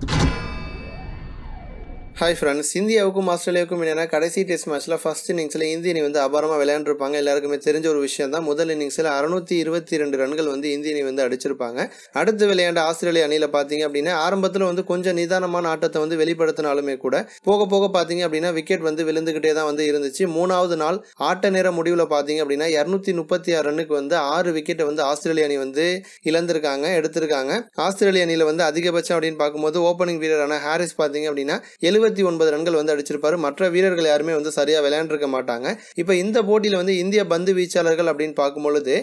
you hi friends இந்தியாவுக்கும் ஆஸ்திரேலியாவுக்கும் என்னென்னா கடைசி டெஸ்ட் மேட்ச்சில் ஃபஸ்ட் இன்னிங்ஸில் இந்திய அணி வந்து அபாரமாக விளையாண்டுருப்பாங்க. எல்லாருக்குமே தெரிஞ்ச ஒரு விஷயம் தான். முதல் இன்னிங்ஸில் அறுநூத்தி இருபத்தி ரெண்டு ரன்கள் வந்து இந்திய அணி வந்து அடிச்சிருப்பாங்க. அடுத்து விளையாண்ட ஆஸ்திரேலிய அணியில் பார்த்தீங்க அப்படின்னா ஆரம்பத்தில் வந்து கொஞ்சம் நிதானமான ஆட்டத்தை வந்து வெளிப்படுத்தினாலுமே கூட போக போக பார்த்தீங்க அப்படின்னா விக்கெட் வந்து விழுந்துக்கிட்டே தான் வந்து இருந்துச்சு. மூணாவது நாள் ஆட்ட நேர முடிவில் பார்த்தீங்க அப்படின்னா இரநூத்தி முப்பத்தி ஆறு ரன்னுக்கு வந்து ஆறு விக்கெட்டை வந்து ஆஸ்திரேலிய அணி வந்து இழந்திருக்காங்க எடுத்திருக்காங்க. ஆஸ்திரேலிய அணியில் வந்து அதிகபட்சம் அப்படின்னு பார்க்கும்போது ஓப்பனிங் வீரரான ஹாரிஸ் பார்த்தீங்க அப்படின்னா இருபத்தி ஒன்பது ரன்கள் வந்து அடிச்சிருப்பாரு. மற்ற வீரர்கள் யாருமே வந்து சரியாக விளையாண்டுருக்க மாட்டாங்க. இப்போ இந்த போட்டியில் வந்து இந்திய பந்து வீச்சாளர்கள் அப்படின்னு பார்க்கும்பொழுது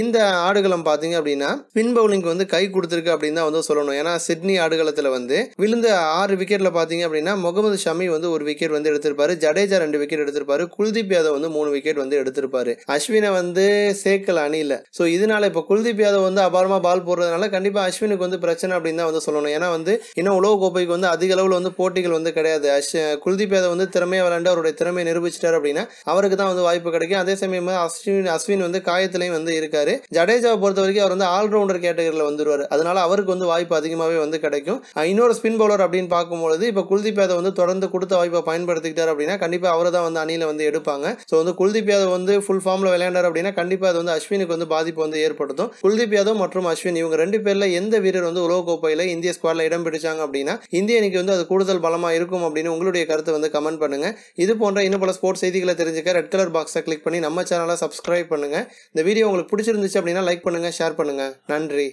இந்த ஆடுகளம் பார்த்தீங்க அப்படின்னா ஸ்பின் பவுலிங்க்கு வந்து கை கொடுத்துருக்கு அப்படின்னு தான் வந்து சொல்லணும். ஏன்னா சிட்னி ஆடுகளத்தில் வந்து விழுந்த ஆறு விக்கெட்டில் பார்த்தீங்க அப்படின்னா முகமது ஷமி வந்து ஒரு விக்கெட் வந்து எடுத்திருப்பாரு. ஜடேஜா ரெண்டு விக்கெட் எடுத்திருப்பாரு. குல்தீப் யாதவ் வந்து மூணு விக்கெட் வந்து எடுத்திருப்பாரு. அஸ்வினை வந்து சேர்க்கல அணியில். ஸோ இதனால இப்போ குல்தீப் யாதவ் வந்து அபாரமா பால் போடுறதுனால கண்டிப்பாக அஸ்வினுக்கு வந்து பிரச்சனை அப்படின்னு தான் வந்து சொல்லணும். ஏன்னா வந்து இன்னும் உலக கோப்பைக்கு வந்து அதிக அளவில் வந்து போட்டிகள் வந்து கிடையாது. அஷ் குல்தீப் யாதவ் வந்து திறமையாக விளையாண்டு அவருடைய திறமையை நிரூபிச்சிட்டார் அப்படின்னா அவருக்கு தான் வந்து வாய்ப்பு கிடைக்கும். அதே சமயம் அஸ்வின் அஸ்வின் வந்து காயத்திலையும் வந்து இருக்காரு. ஜடேஜாவை பொறுத்த வரைக்கும் அவர் வந்து ஆல்ரவுண்டர் கேட்டகரியில் வந்துருவார். அதனால அவருக்கு வந்து வாய்ப்பு அதிகமாகவே வந்து கிடைக்கும். இன்னொரு ஸ்பின் பவுலர் அப்படின்னு பார்க்கும்பொழுது இப்போ குல்தீப் யாதவ் வந்து தொடர்ந்து கொடுத்த வாய்ப்பை பயன்படுத்திக்கிட்டார் அப்படின்னா கண்டிப்பாக அவரை தான் வந்து அணியில் வந்து எடுப்பாங்க. ஸோ வந்து குல்தீப் யாதவ் வந்து ஃபுல் ஃபார்மில் விளையாண்டார் அப்படின்னா கண்டிப்பாக அது வந்து அஸ்வினுக்கு வந்து பாதிப்பு வந்து ஏற்படுத்தும். குல்தீப் யாதவ் மற்றும் அஸ்வின் இவங்க ரெண்டு பேரில் எந்த வீரர் வந்து உலகக்கோப்பையில் இந்திய ஸ்குவாடில் இடம் பிடிச்சாங்க அப்படின்னா இந்திய அணிக்கு வந்து அது கூடுதல் பலமாக இருக்கும் அப்படின்னு உங்களுடைய கருத்தை வந்து கமெண்ட் பண்ணுங்க. இது போன்ற இன்னும் பல ஸ்போர்ட்ஸ் செய்திகளை தெரிஞ்சுக்க ரெட் கலர் பாக்ஸை கிளிக் பண்ணி நம்ம சேனலை சப்ஸ்கிரைப் பண்ணுங்க. இந்த வீடியோ உங்களுக்கு பிடிச்சிருந்துச்சு அப்படின்னா லைக் பண்ணுங்க ஷேர் பண்ணுங்க. நன்றி.